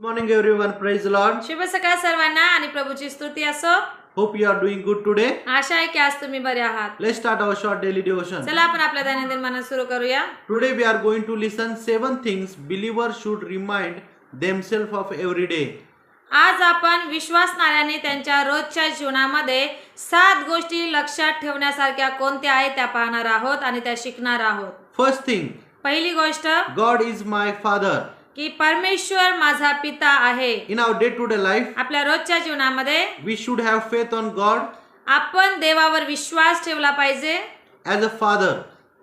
Morning everyone praise lord शिव सकाळ सर्वांना आणि प्रभूची स्तुती असो. Hope you are doing good today आशा आहे की आज तुम्ही बरे आहात. Let's start our short daily devotion चला आपण आपल्या दैनंदिन मनात सुरू करूया. Today we are going to listen seven things believer should remind themselves of every day आज आपण विश्वासनाऱ्याने त्यांच्या रोजच्या जीवनामध्ये सात गोष्टी लक्षात ठेवण्यासारख्या कोणत्या आहेत त्या पाहणार आहोत आणि त्या शिकणार आहोत. फर्स्ट थिंग पहिली गोष्ट गॉड इज माय फादर की परमेश्वर माझा पिता आहे. In our day to day life आपल्या रोजच्या जीवनामध्ये we should have faith on God आपण देवावर विश्वास ठेवला पाहिजे. ऍज अ फादर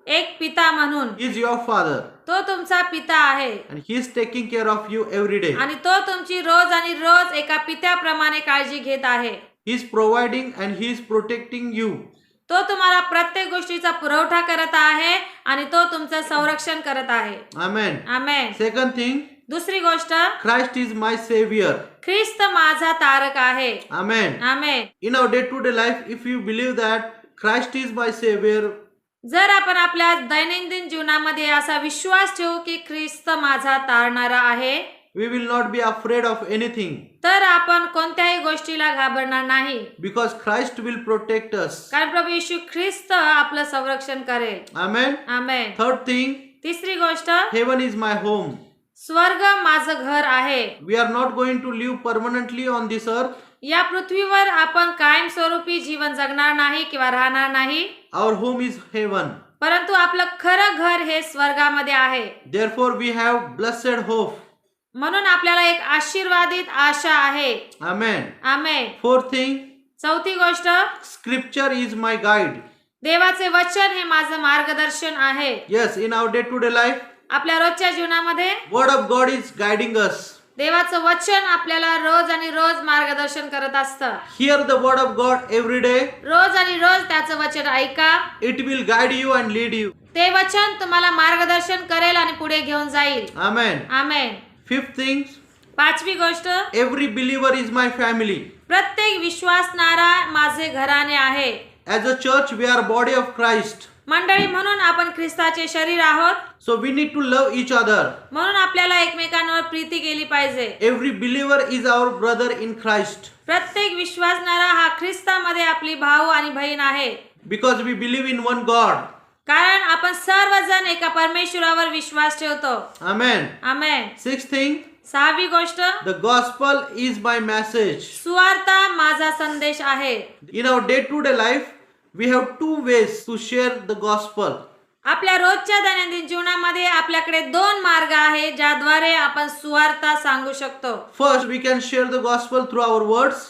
एक पिता म्हणून. इज युअर फादर तो तुमचा पिता आहे. आणि he is taking care of you every day आणि तो तुमची रोज आणि रोज एका पित्याप्रमाणे काळजी घेत आहे. He is providing and he is protecting you तो तुम्हाला प्रत्येक गोष्टीचा पुरवठा करत आहे आणि तो तुमचं संरक्षण करत आहे. Amen. आमेन second thing दुसरी गोष्ट christ is my savior. ख्रिस्त माझा तारक आहे. Amen. Amen in our day to day life if you believe that christ is my savior जर आपण आपल्या दैनंदिन जीवनामध्ये असा विश्वास ठेवू की ख्रिस्त माझा तारणारा आहे we will not be afraid of anything तर आपण कोणत्याही गोष्टीला घाबरणार नाही. बिकॉज ख्राईस्ट विल प्रोटेक्ट कारण प्रभू येशू ख्रिस्त आपलं संरक्षण करेल. आमेन आमेन थर्ड थिंग तिसरी गोष्ट हेवन इज माय होम स्वर्ग माझं घर आहे. We are not going to live permanently on this earth या पृथ्वीवर आपण कायमस्वरूपी जीवन जगणार नाही किंवा राहणार नाही. आवर होम इज हेवन परंतु आपलं खरं घर हे स्वर्गामध्ये आहे. Therefore we have blessed hope म्हणून आपल्याला एक आशीर्वादित आशा आहे. Amen. आमे fourth thing चौथी गोष्ट scripture is my guide. देवाचे वचन हे माझं मार्गदर्शन आहे. Yes in our day to day life आपल्या रोजच्या जीवनामध्ये word of god is guiding us. देवाचं वचन आपल्याला रोज आणि रोज मार्गदर्शन करत असतं. Hear the word of god every day. रोज आणि रोज त्याचं वचन ऐका. It will guide you and lead you. ते वचन तुम्हाला मार्गदर्शन करेल आणि पुढे घेऊन जाईल. Amen. आमेन फिफ्थ थिंग्स पाचवी गोष्ट every believer is my family प्रत्येक विश्वासणारा माझे घराने आहे. As a church we are body of Christ मंडळी म्हणून आपण ख्रिस्ताचे शरीर आहोत. So we need to love each other म्हणून आपल्याला एकमेकांवर प्रीती केली पाहिजे. Every believer is our brother in Christ प्रत्येक विश्वासणारा हा ख्रिस्तामध्ये आपली भाऊ आणि बहीण आहे. Because we believe in one God कारण आपण सर्वजण एका परमेश्वरावर विश्वास ठेवतो. अमेन अमेन सिक्स थिंग सहावी गोष्ट the gospel is my message सुवार्ता माझा संदेश आहे. In our day to day life we have two ways to share the gospel आपल्या रोजच्या दैनंदिन जीवनामध्ये आपल्याकडे दोन मार्ग आहे ज्याद्वारे आपण सुवार्ता सांगू शकतो. First we can share the gospel through our words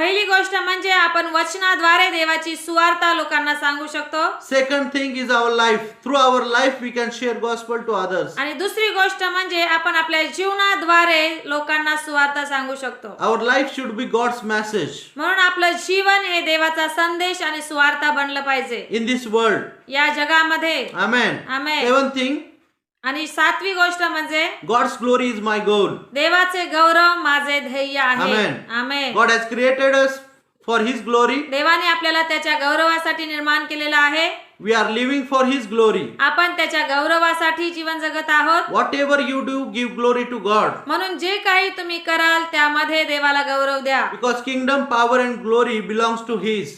पहिली गोष्ट म्हणजे आपण वचनाद्वारे देवाची सुवार्ता लोकांना सांगू शकतो. Second thing is our life through our life we can share gospel to others आणि दुसरी गोष्ट म्हणजे आपण आपल्या जीवनाद्वारे लोकांना सुवार्ता सांगू शकतो. Our life should be God's message म्हणून आपलं जीवन हे देवाचा संदेश आणि सुवार्ता बनलं पाहिजे. इन दिस वर्ल्ड या जगामध्ये. आमेन आमेन सेवन थिंग आणि सातवी गोष्ट म्हणजे God's glory is my goal देवाचे गौरव माझे ध्येय आहे. God has created for his glory देवाने आपल्याला त्याच्या गौरवासाठी निर्माण केलेला आहे. We are living for his glory आपण त्याच्या गौरवासाठी जीवन जगत आहोत. Whatever you do give glory to God म्हणून जे काही तुम्ही कराल त्यामध्ये देवाला गौरव द्या. Because kingdom power and glory belong to his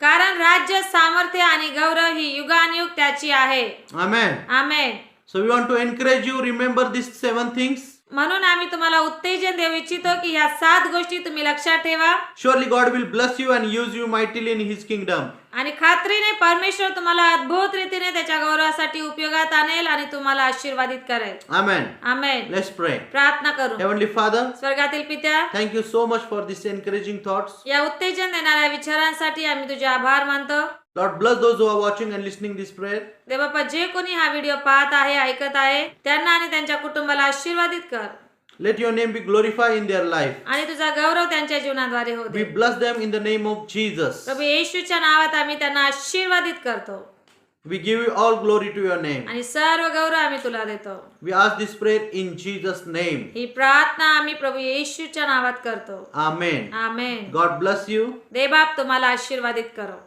कारण राज्य सामर्थ्य आणि गौरव ही युगानयुग त्याची आहे. Amen amen so we want to encourage you remember this seven things म्हणून आम्ही तुम्हाला उत्तेजन देऊ इच्छितो की या सात गोष्टी तुम्ही लक्षात ठेवा. Surely God will bless you and use you mightily in his kingdom आणि खात्रीने परमेश्वर तुम्हाला अद्भुत रीतीने त्याच्या गौरवासाठी उपयोगात आणेल आणि तुम्हाला आशीर्वादित करेल. आमेन आमेन लेट्स प्रे प्रार्थना करू. हेवनली फादर स्वर्गातील पित्या thank you so much for this encouraging thoughts या उत्तेजन देणाऱ्या विचारांसाठी आम्ही तुझे आभार मानतो. Lord bless those who are watching and listening this prayer देवबापा जे कोणी हा व्हिडिओ पाहत आहे ऐकत आहे त्यांना आणि त्यांच्या कुटुंबाला आशीर्वादित कर let your name be glorified in their life आणि तुझा गौरव त्यांच्या जीवनाद्वारे हो we they bless them in the name of jesus प्रभू येशूच्या नावात आम्ही त्यांना आशीर्वादित करतो we give you all glory to your name आणि सर्व गौरव आम्ही तुला देतो we ask this prayer in jesus name ही प्रार्थना आम्ही प्रभू येशूच्या नावात करतो amen amen god bless you देवबाप तुम्हाला आशीर्वादित करो